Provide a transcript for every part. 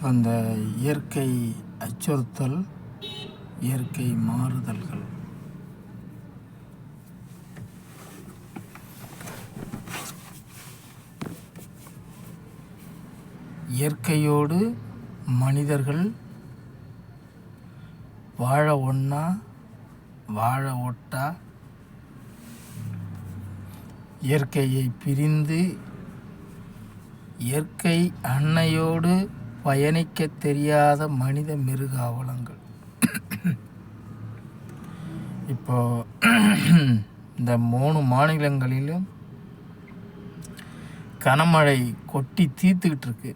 இப்போ அந்த இயற்கை அச்சுறுத்தல் இயற்கை மாறுதல்கள். இயற்கையோடு மனிதர்கள் வாழ ஒண்ணா வாழ ஒட்டா இயற்கையை பிரிந்து இயற்கை அன்னையோடு பயணிக்க தெரியாத மனித மிருக அவலங்கள் இப்போ இந்த மூணு மாநிலங்களிலும் கனமழை கொட்டி தீர்த்துக்கிட்டு இருக்கு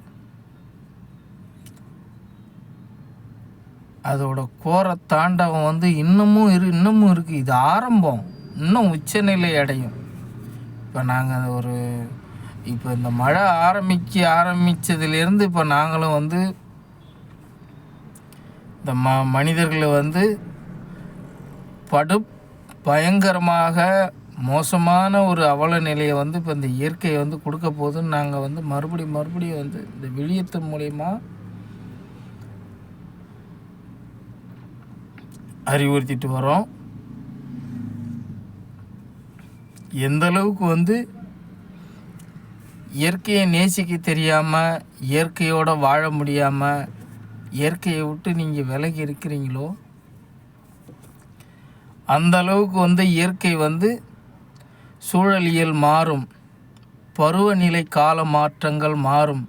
அதோட கோர தாண்டவம் வந்து இன்னமும் இரு இன்னமும் இருக்குது இது ஆரம்பம். இன்னும் உச்சநிலை அடையும். இப்போ நாங்கள் ஒரு இப்போ இந்த மழை ஆரம்பிக்க ஆரம்பித்ததுலேருந்து இப்போ நாங்களும் வந்து இந்த ம மனிதர்களை வந்து படு பயங்கரமாக மோசமான ஒரு அவல நிலையை வந்து இப்போ இந்த இயற்கையை வந்து கொடுக்க போகுதுன்னு நாங்கள் வந்து மறுபடியும் மறுபடியும் வந்து இந்த விழியத்து மூலயமா அறிவுறுத்திட்டு வரோம் எந்த அளவுக்கு வந்து இயற்கையை நேசிக்க தெரியாமல் இயற்கையோடு வாழ முடியாமல் இயற்கையை விட்டு நீங்கள் விலகி இருக்கிறீங்களோ? அந்த அளவுக்கு வந்து இயற்கை வந்து சூழலியல் மாறும். பருவநிலை கால மாற்றங்கள் மாறும்.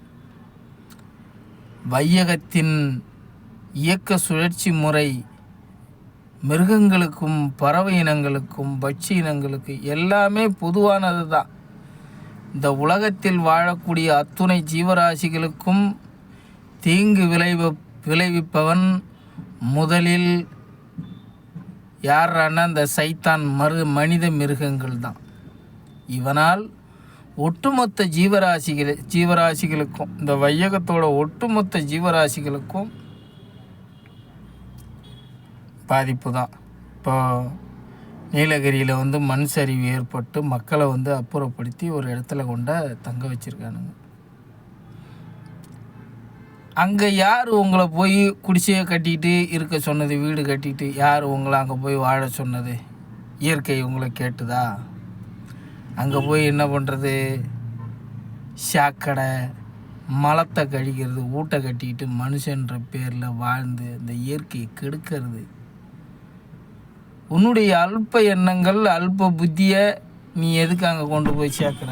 வையகத்தின் இயக்க சுழற்சி முறை மிருகங்களுக்கும் பறவை இனங்களுக்கும் பட்சி இனங்களுக்கு எல்லாமே பொதுவானது தான் இந்த உலகத்தில் வாழக்கூடிய அத்துணை ஜீவராசிகளுக்கும் தீங்கு விளைவ விளைவிப்பவன் முதலில் யாரான இந்த சைத்தான் மரு மனித மிருகங்கள் தான். இவனால் ஒட்டுமொத்த ஜீவராசிகள் ஜீவராசிகளுக்கும் இந்த வையகத்தோட ஒட்டுமொத்த ஜீவராசிகளுக்கும் பாதிப்பு தான். இப்போ நீலகிரியில் வந்து மண் சரிவு ஏற்பட்டு மக்களை வந்து அப்புறப்படுத்தி ஒரு இடத்துல கொண்ட தங்க வச்சுருக்கானுங்க. அங்கே யார் உங்களை போய் குடிசையை கட்டிட்டு இருக்க சொன்னது வீடு கட்டிட்டு யார் உங்களை அங்கே போய் வாழ சொன்னது? இயற்கை உங்களை கேட்டுதா? அங்கே போய் என்ன பண்ணுறது சாக்கடை மலத்தை கழிக்கிறது ஊட்ட கட்டிக்கிட்டு மனுஷன்ற பேரில் வாழ்ந்து இந்த இயற்கையை கெடுக்கிறது. உன்னுடைய அல்ப எண்ணங்கள் அல்ப புத்தியை நீ எதுக்கு அங்கே கொண்டு போய் சேர்க்குற?